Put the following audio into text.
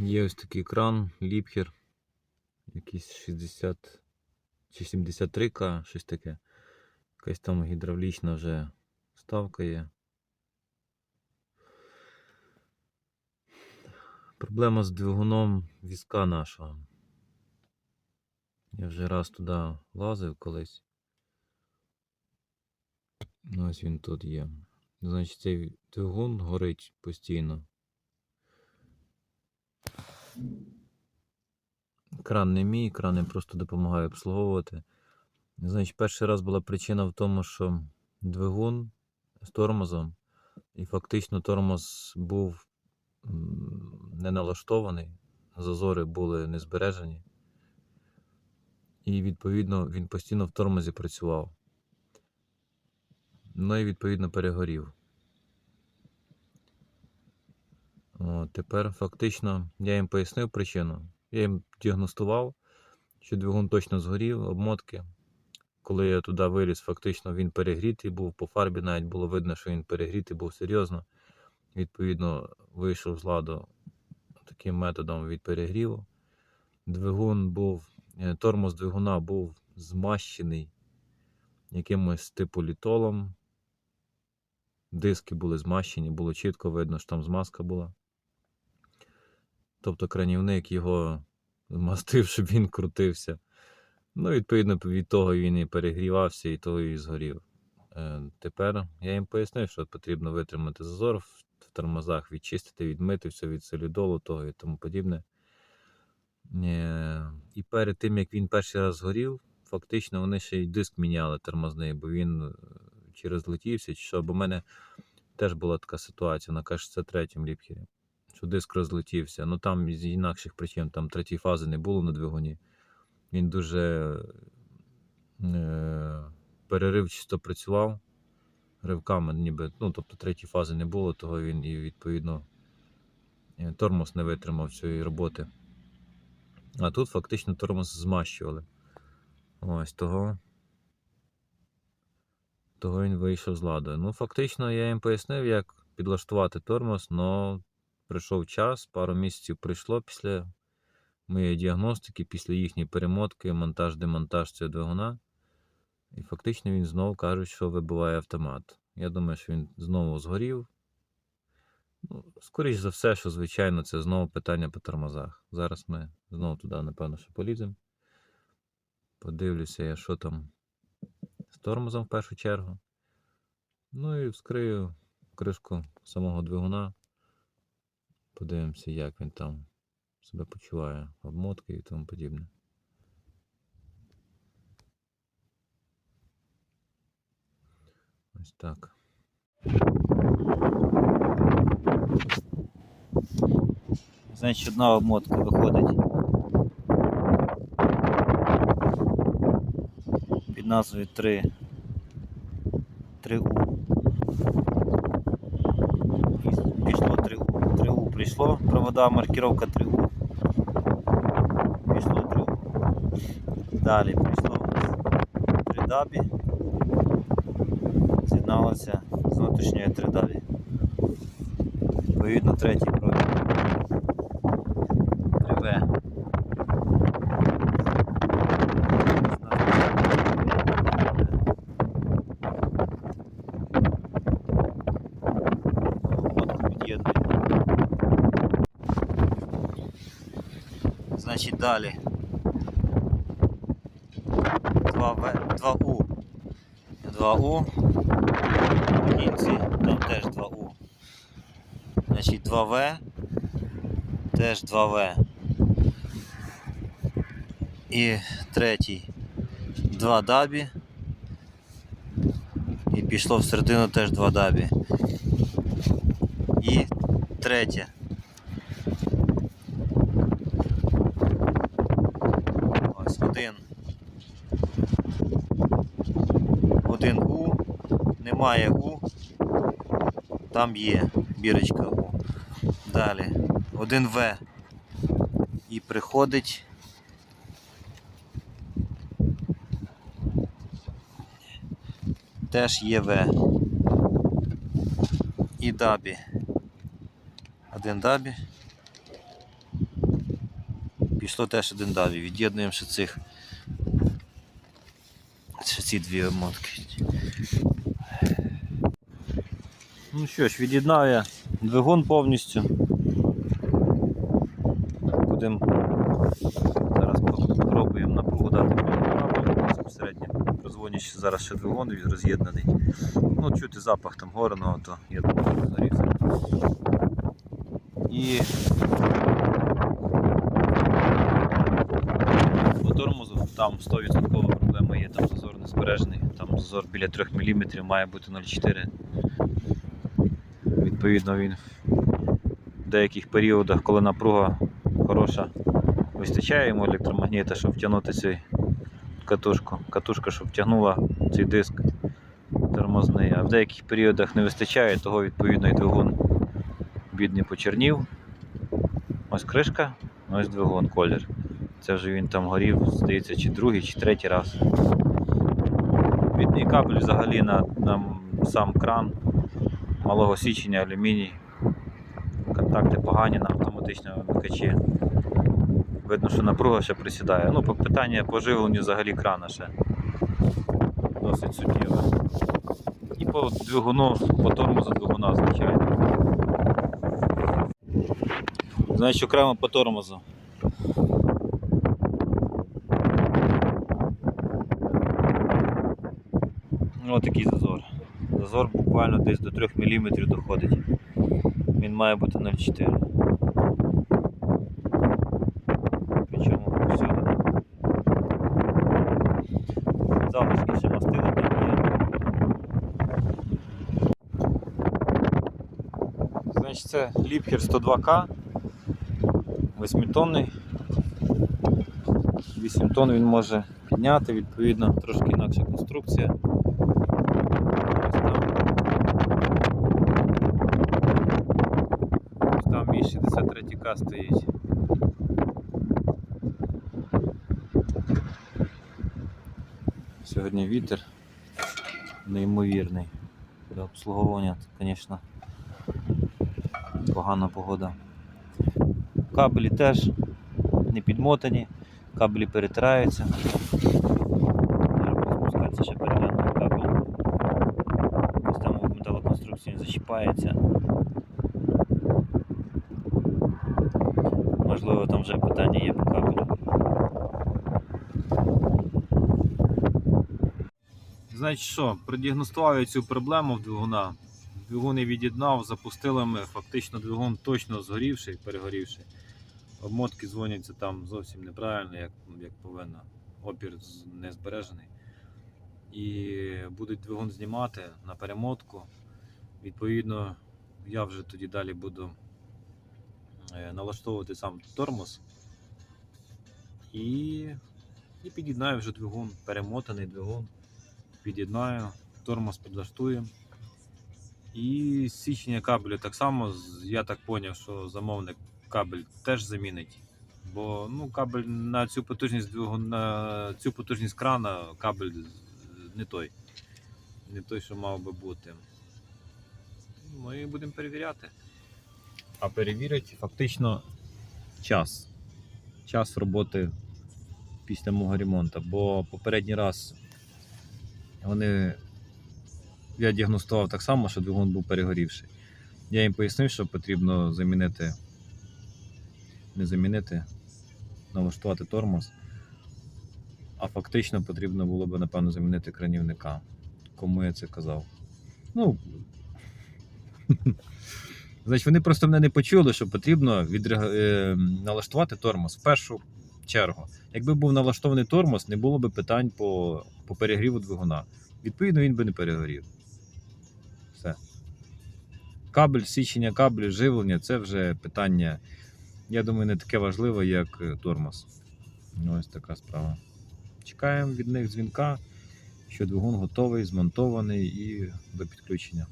Є ось такий кран, ліпхер, якийсь 60 чи 73К, щось таке. Якась там гідравлічна вже ставка є. Проблема з двигуном візка нашого. Я вже раз туди лазив колись. Ось він тут є. Значить, цей двигун горить постійно. Кран не мій, кран я просто допомагаю обслуговувати. Значить, перший раз була причина в тому, що двигун з тормозом, і фактично тормоз був не налаштований, зазори були не збережені. І відповідно він постійно в тормозі працював. Ну і відповідно перегорів. Тепер фактично я їм пояснив причину. Я їм діагностував, що двигун точно згорів, обмотки. Коли я туди виліз, фактично він перегрітий був, по фарбі навіть було видно, що він перегрітий був серйозно. Відповідно, вийшов з ладу таким методом від перегріву. Двигун був, е, тормоз двигуна був змащений якимось типу літолом. Диски були змащені, було чітко видно, що там змазка була. Тобто кранівник його змастив, щоб він крутився. Ну, відповідно, від того він і перегрівався, і того і згорів. Е, тепер я їм пояснив, що потрібно витримати зазор в тормозах, відчистити, відмити все від солідолу того і тому подібне. Е, і перед тим, як він перший раз згорів, фактично вони ще й диск міняли тормозний, бо він е, чи розлетівся, чи що. Бо в мене теж була така ситуація на КШЦ-3 ліпхері, що диск розлетівся. Ну там з інакших причин, там третьої фази не було на двигуні. Він дуже е, переривчасто працював ривками, ніби, ну, тобто третьої фази не було, того він і відповідно е, тормоз не витримав цієї роботи. А тут фактично тормоз змащували. Ось того. Того він вийшов з ладу. Ну, фактично, я їм пояснив, як підлаштувати тормоз, але прийшов час, пару місяців прийшло після моєї діагностики, після їхньої перемотки, монтаж-демонтаж цього двигуна. І фактично він знову кажуть, що вибиває автомат. Я думаю, що він знову згорів. Ну, скоріш за все, що, звичайно, це знову питання по тормозах. Зараз ми знову туди, напевно, що поліземо. Подивлюся я, що там з тормозом в першу чергу. Ну і вскрию кришку самого двигуна. Подивимося, як він там себе почуває, обмотки і тому подібне. Ось так. Значить, одна обмотка виходить під назвою 3 3У. 3У провода маркировка 3У. Пішло 3У. Далі пішло у нас 3 дабі. З'єдналося з внутрішньою 3 дабі. Відповідно, третій Значить далі. 2В, 2У. 2У. В кінці там теж 2У. Значить 2В. Теж 2В. І третій 2 дабі. І пішло всередину теж 2 дабі. І третє. Ось один. Один У. Немає У. Там є бірочка У. Далі. Один В. І приходить. Теж є В. І дабі. Один дабі. Пішло теж один далі. Від'єднуємо ще цих. Ці дві обмотки. Ну що ж, від'єднав я двигун повністю. Будемо зараз спробуємо напругу дати кабель безпосередньо. Прозвонюючи зараз ще двигун він роз'єднаний. Ну, чути запах там гореного, то я думаю, зарізав. І по тормозу там 100% проблема є, там зазор не збережений, там зазор біля 3 мм має бути 0,4. Відповідно, він в деяких періодах, коли напруга хороша, вистачає йому електромагніта, щоб втягнути цю катушку. Катушка, щоб втягнула цей диск тормозний, а в деяких періодах не вистачає, того відповідно і двигун бідний почернів. Ось кришка, ось двигун колір. Це вже він там горів, здається, чи другий, чи третій раз. Бідний кабель взагалі на, на сам кран малого січення, алюміній. Контакти погані на автоматичному вмикачі. Видно, що напруга ще присідає. Ну, питання по живленню взагалі крана ще досить суттєве. І по двигуну, по тормозу двигуна, звичайно. Значить, окремо по тормозу. Ось такий зазор. Зазор буквально десь до 3 мм доходить. Він має бути 0,4. Причому всюди. Залишки ще мастили там це ліпхер 102К. 8-тонний. 8 тонн він може підняти, відповідно, трошки інакша конструкція. Ось там. Ось мій 63К стоїть. Сьогодні вітер неймовірний. Для обслуговування, це, звісно, погана погода. Кабелі теж не підмотані, кабелі перетираються. Треба спускатися ще переглянути кабель. Ось там в металоконструкції зачіпається. Можливо, там вже питання є по кабелю. Значить що, продіагностував цю проблему в двигуна. Двигун я від'єднав, запустили ми, фактично двигун точно згорівший, перегорівший. Обмотки дзвоняться там зовсім неправильно, як, як повинно. Опір не збережений. І будуть двигун знімати на перемотку. Відповідно, я вже тоді далі буду е, налаштовувати сам тормоз. І, і під'єднаю вже двигун, перемотаний двигун. Під'єднаю, тормоз підлаштуємо. І січення кабелю так само, я так зрозумів, що замовник кабель теж замінить. Бо ну, кабель на цю потужність на цю потужність крана кабель не той. Не той, що мав би бути. Ми будемо перевіряти. А перевірить фактично час. Час роботи після мого ремонту. Бо попередній раз вони я діагностував так само, що двигун був перегорівший. Я їм пояснив, що потрібно замінити, не замінити, налаштувати тормоз. А фактично потрібно було б, напевно, замінити кранівника. Кому я це казав? Ну. Значить, вони просто мене не почули, що потрібно відрег- е, налаштувати тормоз першу чергу. Якби був налаштований тормоз, не було б питань по, по перегріву двигуна. Відповідно, він би не перегорів. Все. Кабель, січення кабелю, живлення це вже питання, я думаю, не таке важливе, як е, тормоз. Ось така справа. Чекаємо від них дзвінка, що двигун готовий, змонтований і до підключення.